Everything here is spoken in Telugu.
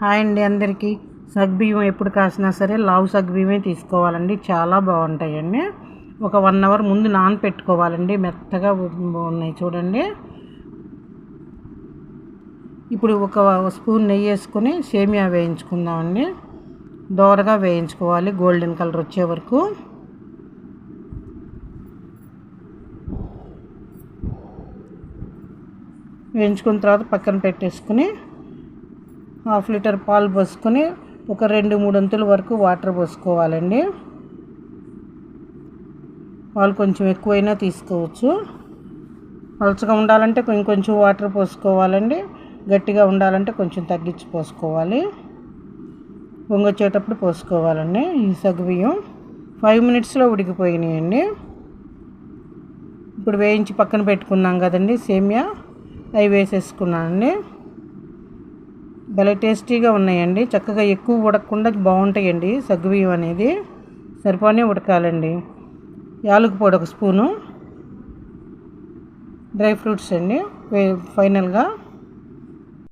హాయ్ అండి అందరికీ. సగ్బియ్యం ఎప్పుడు కాసినా సరే లావు సగ్బియ్యమే తీసుకోవాలండి. చాలా బాగుంటాయండి. ఒక వన్ అవర్ ముందు నానపెట్టుకోవాలండి. మెత్తగా ఉన్నాయి చూడండి. ఇప్పుడు ఒక స్పూన్ నెయ్యి వేసుకొని సేమియా వేయించుకుందామండి. దోరగా వేయించుకోవాలి. గోల్డెన్ కలర్ వచ్చే వరకు. వేయించుకున్న తర్వాత పక్కన పెట్టేసుకుని హాఫ్ లీటర్ పాలు పోసుకొని ఒక రెండు మూడొంతుల వరకు వాటర్ పోసుకోవాలండి. పాలు కొంచెం ఎక్కువైనా తీసుకోవచ్చు. పలుచగా ఉండాలంటే ఇంకొంచెం వాటర్ పోసుకోవాలండి. గట్టిగా ఉండాలంటే కొంచెం తగ్గించి పోసుకోవాలి. పొంగొచ్చేటప్పుడు పోసుకోవాలండి ఈ సగ్గుబియ్యం. ఫైవ్ మినిట్స్లో ఉడికిపోయినాయండి. ఇప్పుడు వేయించి పక్కన పెట్టుకున్నాం కదండి సేమియా. అవి వేసేసుకున్నానండి. భలే టేస్టీగా ఉన్నాయండి. చక్కగా ఎక్కువ ఉడకకుండా బాగుంటాయండి. సగ్గుబియ్యం అనేది సరిపోనే ఉడకాలండి. యాలక పొడి ఒక స్పూను. డ్రై ఫ్రూట్స్ అండి. ఫైనల్గా